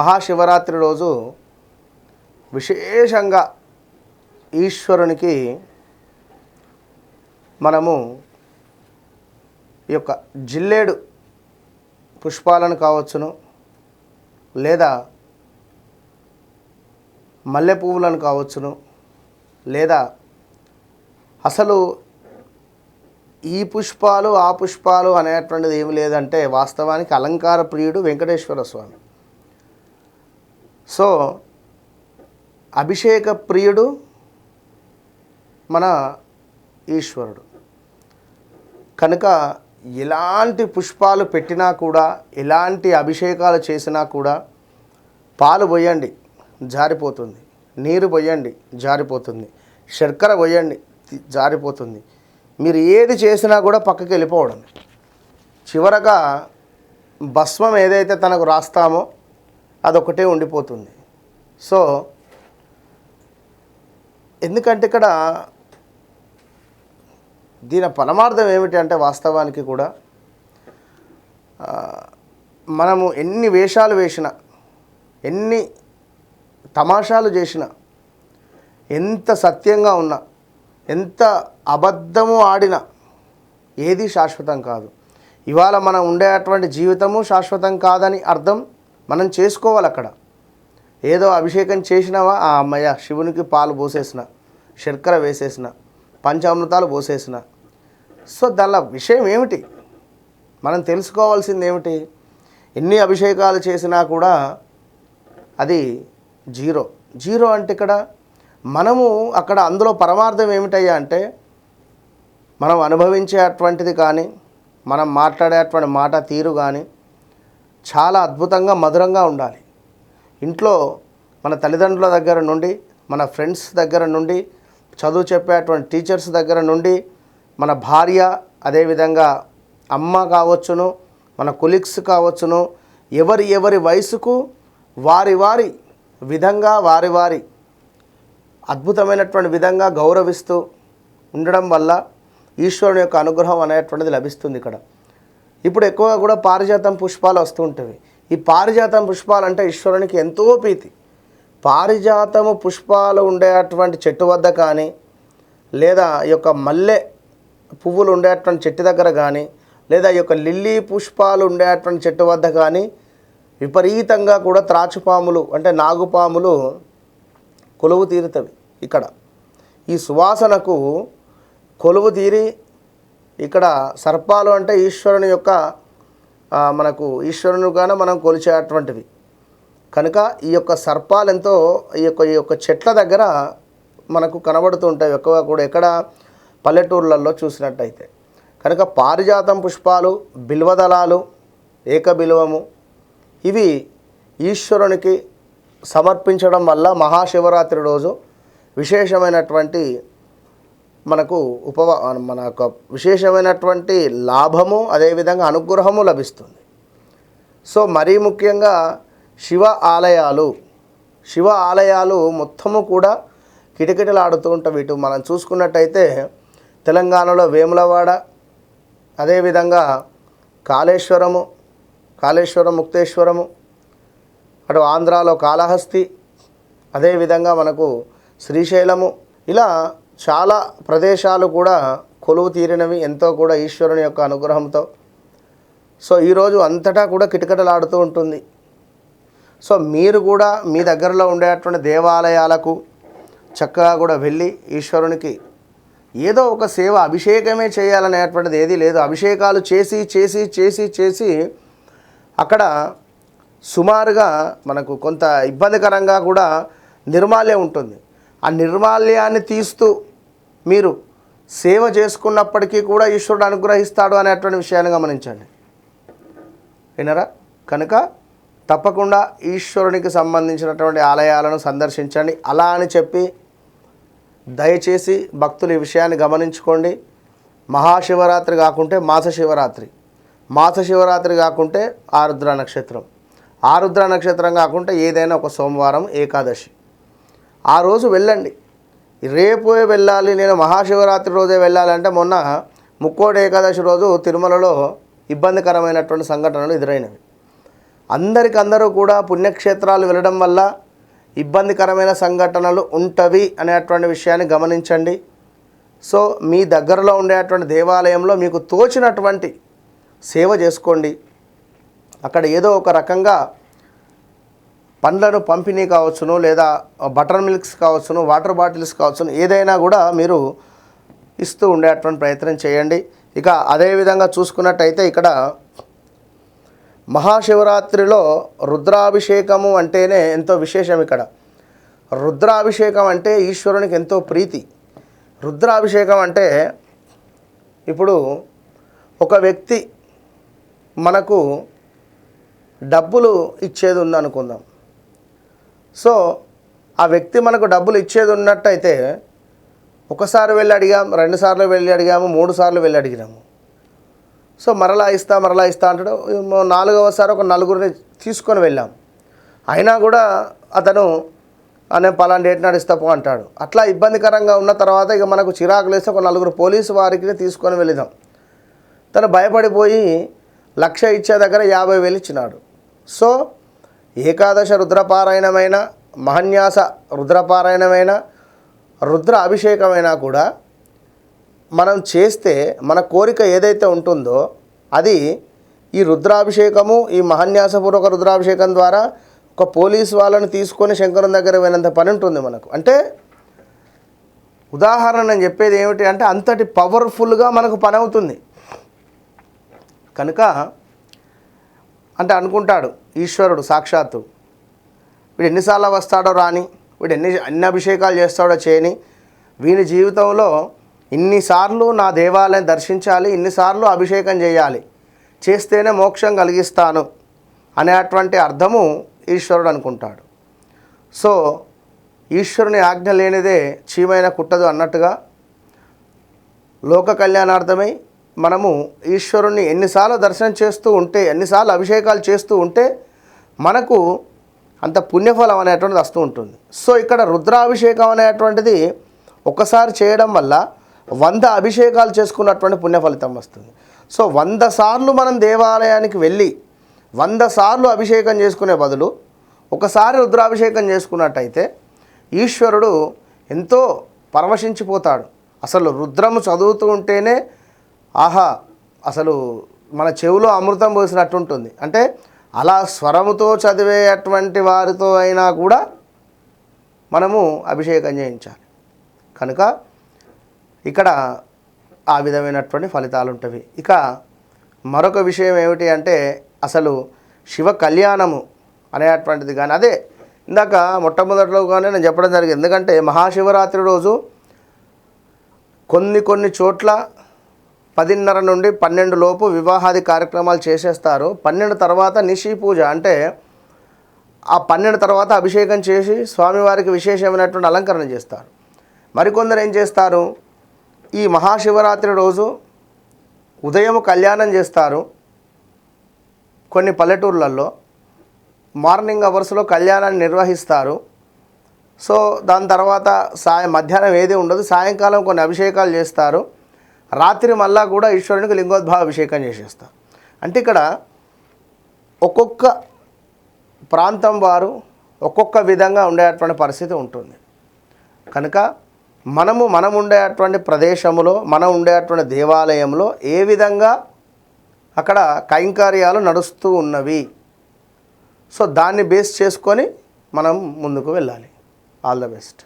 మహాశివరాత్రి రోజు విశేషంగా ఈశ్వరునికి మనము ఈ యొక్క జిల్లేడు పుష్పాలను కావచ్చును లేదా మల్లె పువ్వులను కావచ్చును లేదా అసలు ఈ పుష్పాలు ఆ పుష్పాలు అనేటువంటిది ఏమి లేదంటే వాస్తవానికి అలంకార ప్రియుడు వెంకటేశ్వర స్వామి. సో అభిషేక ప్రియుడు మన ఈశ్వరుడు. కనుక ఎలాంటి పుష్పాలు పెట్టినా కూడా ఎలాంటి అభిషేకాలు చేసినా కూడా పాలు పోయండి జారిపోతుంది. నీరు పోయండి జారిపోతుంది. శర్కర పోయండి జారిపోతుంది. మీరు ఏది చేసినా కూడా పక్కకి వెళ్ళిపోవడం. చివరగా భస్మం ఏదైతే తనకు రాస్తామో అదొకటే ఉండిపోతుంది. సో ఎందుకంటే ఇక్కడ దీని పరమార్థం ఏమిటి అంటే వాస్తవానికి కూడా మనము ఎన్ని వేషాలు వేసినా ఎన్ని తమాషాలు చేసినా ఎంత సత్యంగా ఉన్నా ఎంత అబద్ధము ఆడినా ఏది శాశ్వతం కాదు. ఇవాళ మనం ఉండేటువంటి జీవితము శాశ్వతం కాదని అర్థం మనం చేసుకోవాలి అక్కడ. ఏదో అభిషేకం చేసినావా? ఆ అమ్మయ్య శివునికి పాలు పోసేసిన శర్కర వేసేసిన పంచామృతాలు పోసేసిన. సో దానిలో విషయం ఏమిటి? మనం తెలుసుకోవాల్సింది ఏమిటి? ఎన్ని అభిషేకాలు చేసినా కూడా అది జీరో. జీరో అంటే ఇక్కడ మనము అక్కడ అందులో పరమార్థం ఏమిటయ్యా అంటే మనం అనుభవించేటువంటిది కానీ మనం మాట్లాడేటువంటి మాట తీరు కానీ చాలా అద్భుతంగా మధురంగా ఉండాలి. ఇంట్లో మన తల్లిదండ్రుల దగ్గర నుండి మన ఫ్రెండ్స్ దగ్గర నుండి చదువు చెప్పేటువంటి టీచర్స్ దగ్గర నుండి మన భార్య అదేవిధంగా అమ్మ కావచ్చును మన కొలీగ్స్ కావచ్చును ఎవరి ఎవరి వయసుకు వారి వారి విధంగా వారి వారి అద్భుతమైనటువంటి విధంగా గౌరవిస్తూ ఉండడం వల్ల ఈశ్వరుని యొక్క అనుగ్రహం అనేటువంటిది లభిస్తుంది ఇక్కడ. ఇప్పుడు ఎక్కువగా కూడా పారిజాతం పుష్పాలు వస్తూ ఉంటవి. ఈ పారిజాతం పుష్పాలు అంటే ఈశ్వరునికి ఎంతో ప్రీతి. పారిజాతము పుష్పాలు ఉండేటువంటి చెట్టు వద్ద కానీ లేదా ఈ యొక్క మల్లె పువ్వులు ఉండేటువంటి చెట్టు దగ్గర కానీ లేదా ఈ యొక్క లిల్లీ పుష్పాలు ఉండేటువంటి చెట్టు వద్ద కానీ విపరీతంగా కూడా త్రాచుపాములు అంటే నాగుపాములు కొలువు తీరుతవి ఇక్కడ. ఈ సువాసనకు కొలువు తీరి ఇక్కడ సర్పాలు అంటే ఈశ్వరుని యొక్క మనకు ఈశ్వరునిగానే మనం కొలిచేటువంటివి కనుక ఈ యొక్క సర్పాలు ఎంతో ఈ యొక్క ఈ యొక్క చెట్ల దగ్గర మనకు కనబడుతూ ఉంటాయి. ఎక్కువ కూడా ఎక్కడ? పల్లెటూర్లలో చూసినట్టయితే. కనుక పారిజాతం పుష్పాలు బిల్వదళాలు ఏకబిల్వము ఇవి ఈశ్వరునికి సమర్పించడం వల్ల మహాశివరాత్రి రోజు విశేషమైనటువంటి మనకు ఉపవా మన యొక్క విశేషమైనటువంటి లాభము అదేవిధంగా అనుగ్రహము లభిస్తుంది. సో మరీ ముఖ్యంగా శివ ఆలయాలు శివ ఆలయాలు మొత్తము కూడా కిటకిటలాడుతూ ఉంటాయి. ఇటు మనం చూసుకున్నట్టయితే తెలంగాణలో వేములవాడ అదేవిధంగా కాళేశ్వరము కాళేశ్వరం ముక్తేశ్వరము అటు ఆంధ్రాలో కాళహస్తి అదేవిధంగా మనకు శ్రీశైలము ఇలా చాలా ప్రదేశాలు కూడా కొలువు తీరినవి ఎంతో కూడా ఈశ్వరుని యొక్క అనుగ్రహంతో. సో ఈరోజు అంతటా కూడా కిటకిటలాడుతూ ఉంటుంది. సో మీరు కూడా మీ దగ్గరలో ఉండేటువంటి దేవాలయాలకు చక్కగా కూడా వెళ్ళి ఈశ్వరునికి ఏదో ఒక సేవ అభిషేకమే చేయాలనేటువంటిది ఏదీ లేదు. అభిషేకాలు చేసి చేసి చేసి చేసి అక్కడ సుమారుగా మనకు కొంత ఇబ్బందికరంగా కూడా నిర్మాల్యం ఉంటుంది. ఆ నిర్మాల్యాన్ని తీస్తూ మీరు సేవ చేసుకున్నప్పటికీ కూడా ఈశ్వరుడు అనుగ్రహిస్తాడు అనేటువంటి విషయాన్ని గమనించండి. వినరా కనుక తప్పకుండా ఈశ్వరునికి సంబంధించినటువంటి ఆలయాలను సందర్శించండి. అలా అని చెప్పి దయచేసి భక్తులు ఈ విషయాన్ని గమనించుకోండి. మహాశివరాత్రి కాకుంటే మాస శివరాత్రి మాస శివరాత్రి కాకుంటే ఆరుద్ర నక్షత్రం. ఆరుద్ర నక్షత్రం కాకుంటే ఏదైనా ఒక సోమవారం ఏకాదశి. ఆ రోజు వెళ్ళండి. రేపు వెళ్ళాలి నేను మహాశివరాత్రి రోజే వెళ్ళాలంటే మొన్న ముక్కోటి ఏకాదశి రోజు తిరుమలలో ఇబ్బందికరమైనటువంటి సంఘటనలు ఎదురైనవి. అందరికందరూ కూడా పుణ్యక్షేత్రాలు వెళ్ళడం వల్ల ఇబ్బందికరమైన సంఘటనలు ఉంటవి అనేటువంటి విషయాన్ని గమనించండి. సో మీ దగ్గరలో ఉండేటువంటి దేవాలయంలో మీకు తోచినటువంటి సేవ చేసుకోండి. అక్కడ ఏదో ఒక రకంగా పండ్లను పంపిణీ కావచ్చును లేదా బటర్ మిల్క్స్ కావచ్చును వాటర్ బాటిల్స్ కావచ్చును ఏదైనా కూడా మీరు ఇస్తూ ఉండేటువంటి ప్రయత్నం చేయండి. ఇక అదేవిధంగా చూసుకున్నట్టయితే ఇక్కడ మహాశివరాత్రిలో రుద్రాభిషేకము అంటేనే ఎంతో విశేషం ఇక్కడ. రుద్రాభిషేకం అంటే ఈశ్వరునికి ఎంతో ప్రీతి. రుద్రాభిషేకం అంటే ఇప్పుడు ఒక వ్యక్తి మనకు డబ్బులు ఇచ్చేది ఉందనుకుందాం. సో ఆ వ్యక్తి మనకు డబ్బులు ఇచ్చేది ఉన్నట్టయితే ఒకసారి వెళ్ళి అడిగాం రెండు సార్లు వెళ్ళి అడిగాము మూడు సార్లు వెళ్ళి అడిగినాము. సో మరలా ఇస్తా మరలా ఇస్తా అంటాడు. నాలుగవసారి ఒక నలుగురిని తీసుకొని వెళ్ళాం. అయినా కూడా అతను అనే నేను పలానా డేట్ నాడు పో అంటాడు. అట్లా ఇబ్బందికరంగా ఉన్న తర్వాత ఇక మనకు చిరాకు లేస్తే ఒక నలుగురు పోలీసు వారికి తీసుకొని వెళ్ళిదాం తను భయపడిపోయి లక్ష ఇచ్చే దగ్గర యాభై వేలు ఇచ్చినాడు. సో ఏకాదశ రుద్రపారాయణమైన మహన్యాస రుద్రపారాయణమైన రుద్ర అభిషేకమైనా కూడా మనం చేస్తే మన కోరిక ఏదైతే ఉంటుందో అది ఈ రుద్రాభిషేకము ఈ మహన్యాసపూర్వక రుద్రాభిషేకం ద్వారా ఒక పోలీస్ వాళ్ళని తీసుకొని శంకరం దగ్గర పోయినంత పని ఉంటుంది మనకు. అంటే ఉదాహరణ నేను చెప్పేది ఏమిటి అంటే అంతటి పవర్ఫుల్గా మనకు పని అవుతుంది. కనుక అంటే అనుకుంటాడు ఈశ్వరుడు సాక్షాత్తు. వీడు ఎన్నిసార్లు వస్తాడో రాని వీడు ఎన్ని అన్ని అభిషేకాలు చేస్తాడో చేయని వీని జీవితంలో ఇన్నిసార్లు నా దేవాలయం దర్శించాలి ఇన్నిసార్లు అభిషేకం చేయాలి చేస్తేనే మోక్షం కలిగిస్తాను అనేటువంటి అర్థము ఈశ్వరుడు అనుకుంటాడు. సో ఈశ్వరుని ఆజ్ఞ లేనిదే చీమైన కుట్టదు అన్నట్టుగా లోక కళ్యాణార్థమై మనము ఈశ్వరుణ్ణి ఎన్నిసార్లు దర్శనం చేస్తూ ఉంటే ఎన్నిసార్లు అభిషేకాలు చేస్తూ ఉంటే మనకు అంత పుణ్యఫలం అనేటువంటిది వస్తూ ఉంటుంది. సో ఇక్కడ రుద్రాభిషేకం అనేటువంటిది ఒకసారి చేయడం వల్ల వంద అభిషేకాలు చేసుకున్నటువంటి పుణ్యఫలితం వస్తుంది. సో వంద సార్లు మనం దేవాలయానికి వెళ్ళి వంద సార్లు అభిషేకం చేసుకునే బదులు ఒకసారి రుద్రాభిషేకం చేసుకున్నట్టయితే ఈశ్వరుడు ఎంతో పరవశించిపోతాడు. అసలు రుద్రము చదువుతూ ఉంటేనే ఆహా అసలు మన చెవిలో అమృతం పోసినట్టు ఉంటుంది అంటే అలా స్వరముతో చదివేటువంటి వారితో అయినా కూడా మనము అభిషేకం చేయించాలి. కనుక ఇక్కడ ఆ విధమైనటువంటి ఫలితాలు ఉంటవి ఇక మరొక విషయం ఏమిటి అంటే అసలు శివ కళ్యాణము అనేటువంటిది కానీ అదే ఇందాక మొట్టమొదటిలోగానే నేను చెప్పడం జరిగింది. ఎందుకంటే మహాశివరాత్రి రోజు కొన్ని కొన్ని చోట్ల పదిన్నర నుండి పన్నెండు లోపు వివాహాది కార్యక్రమాలు చేసేస్తారు. పన్నెండు తర్వాత నిషి పూజ. అంటే ఆ పన్నెండు తర్వాత అభిషేకం చేసి స్వామివారికి విశేషమైనటువంటి అలంకరణ చేస్తారు. మరికొందరు ఏం చేస్తారు? ఈ మహాశివరాత్రి రోజు ఉదయం కళ్యాణం చేస్తారు. కొన్ని పల్లెటూర్లలో మార్నింగ్ అవర్స్లో కళ్యాణాన్ని నిర్వహిస్తారు. సో దాని తర్వాత సాయం మధ్యాహ్నం ఏది ఉండదు. సాయంకాలం కొన్ని అభిషేకాలు చేస్తారు. రాత్రి మళ్ళా కూడా ఈశ్వరునికి లింగోద్భవ అభిషేకం చేసేస్తారు అంటే ఇక్కడ ఒక్కొక్క ప్రాంతం వారు ఒక్కొక్క విధంగా ఉండేటువంటి పరిస్థితి ఉంటుంది. కనుక మనము మనం ఉండేటువంటి ప్రదేశంలో మనం ఉండేటువంటి దేవాలయంలో ఏ విధంగా అక్కడ కైంకర్యాలు నడుస్తూ ఉన్నవి. సో దాన్ని బేస్ చేసుకొని మనం ముందుకు వెళ్ళాలి. All the best.